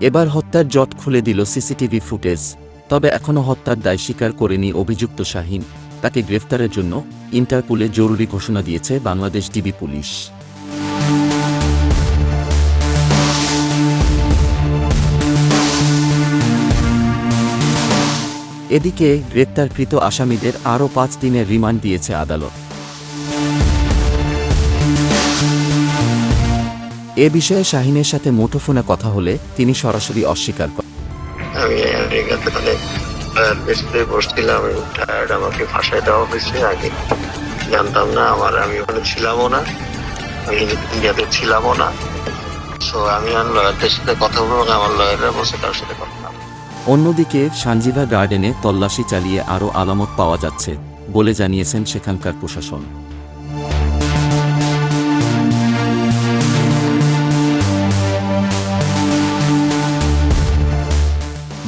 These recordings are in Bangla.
এবার হত্যার জট খুলে দিল সিসিটিভি ফুটেজ, তবে এখনও হত্যার দায় স্বীকার করেনি অভিযুক্ত শাহিন। তাকে গ্রেফতারের জন্য ইন্টারপোলে জরুরি ঘোষণা দিয়েছে বাংলাদেশ ডিবি পুলিশ। এদিকে গ্রেপ্তারকৃত আসামিদের আরও পাঁচ দিনের রিমান্ড দিয়েছে আদালত। এ বিষয়ে শাহিনের সাথে মুঠোফোনে কথা হলে তিনি সরাসরি অস্বীকার করেন। আমি আমেরিকাতে মানে বেসিতে বসছিলাম টায়ার্ড আমাকে ফাঁসায় দেওয়া হয়েছে। আগে জানতাম না আমার আমি ওখানে ছিলামও না আমি ইন্ডিয়াতে ছিলামও না। সো আমি আমার লয়ারদের সাথে কথা বলব আমার লয়াররা বসে তার সাথে কথা। অন্যদিকে সানজিভা গার্ডেনে তল্লাশি চালিয়ে আরও আলামত পাওয়া যাচ্ছে বলে জানিয়েছেন সেখানকার প্রশাসন।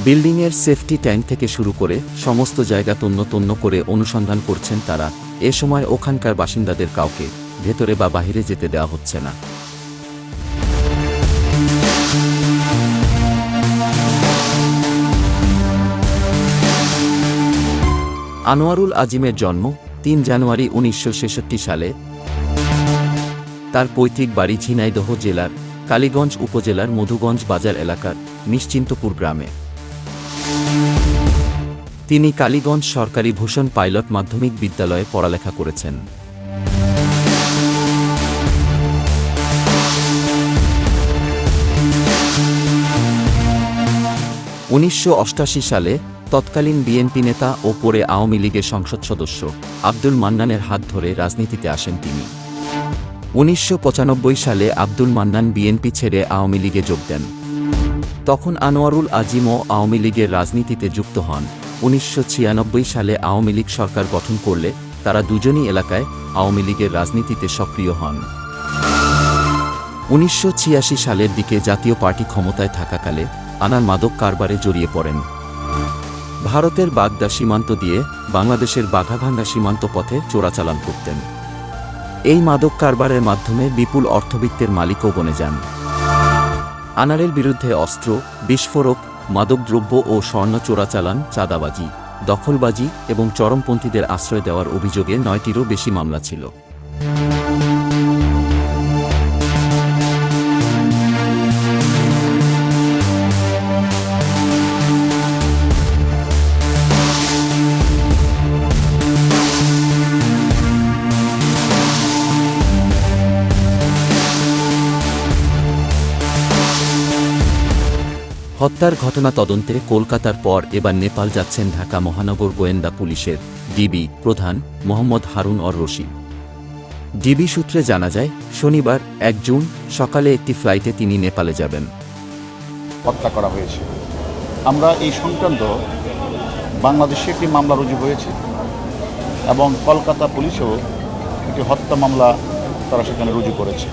বিল্ডিংয়ের সেফটি ট্যাঙ্ক থেকে শুরু করে সমস্ত জায়গা তন্ন তন্ন করে অনুসন্ধান করছেন তারা। এ সময় ওখানকার বাসিন্দাদের কাউকে ভেতরে বা বাহিরে যেতে দেওয়া হচ্ছে না। আনোয়ারুল আজিমের জন্ম তিন জানুয়ারি উনিশশো ছেষট্টি সালে। তার পৈতৃক বাড়ি ঝিনাইদহ জেলার কালীগঞ্জ উপজেলার মধুগঞ্জ বাজার এলাকার নিশ্চিন্তপুর গ্রামে। তিনি কালীগঞ্জ সরকারি ভূষণ পাইলট মাধ্যমিক বিদ্যালয়ে পড়ালেখা করেছেন। উনিশশো সালে তৎকালীন বিএনপি নেতা ও পরে আওয়ামী লীগের সংসদ সদস্য আব্দুল মান্নানের হাত ধরে রাজনীতিতে আসেন তিনি। উনিশশো পঁচানব্বই সালে আব্দুল মান্নান বিএনপি ছেড়ে আওয়ামী লীগে যোগ দেন। তখন আনোয়ারুল আজিমও আওয়ামী লীগের রাজনীতিতে যুক্ত হন। উনিশশো ছিয়ানব্বই সালে আওয়ামী লীগ সরকার গঠন করলে তারা দুজনই এলাকায় আওয়ামী লীগের রাজনীতিতে সক্রিয় হন। উনিশশো ছিয়াশি সালের দিকে জাতীয় পার্টি ক্ষমতায় থাকাকালে আনার মাদক কারবারে জড়িয়ে পড়েন। ভারতের বাগদা সীমান্ত দিয়ে বাংলাদেশের বাঘাভাঙ্গা সীমান্ত পথে চোরাচালান করতেন। এই মাদক কারবারের মাধ্যমে বিপুল অর্থবিত্তের মালিকও বনে যান। আনারের বিরুদ্ধে অস্ত্র, বিস্ফোরক মাদকদ্রব্য ও স্বর্ণ চোরাচালান, চাঁদাবাজি, দখলবাজি এবং চরমপন্থীদের আশ্রয় দেওয়ার অভিযোগে নয়টিরও বেশি মামলা ছিল। হত্যার ঘটনা তদন্তে কলকাতার পর এবার নেপাল যাচ্ছেন ঢাকা মহানগর গোয়েন্দা পুলিশের ডিবি প্রধান মোহাম্মদ হারুন অর রশিদ। ডিবি সূত্রে জানা যায়, শনিবার এক জুন সকালে একটি ফ্লাইটে তিনি নেপালে যাবেন। হত্যা করা হয়েছে। আমরা এই সংক্রান্ত বাংলাদেশে একটি মামলা রুজু হয়েছে এবং কলকাতা পুলিশও একটি হত্যা মামলা তারা সেখানে রুজু করেছে।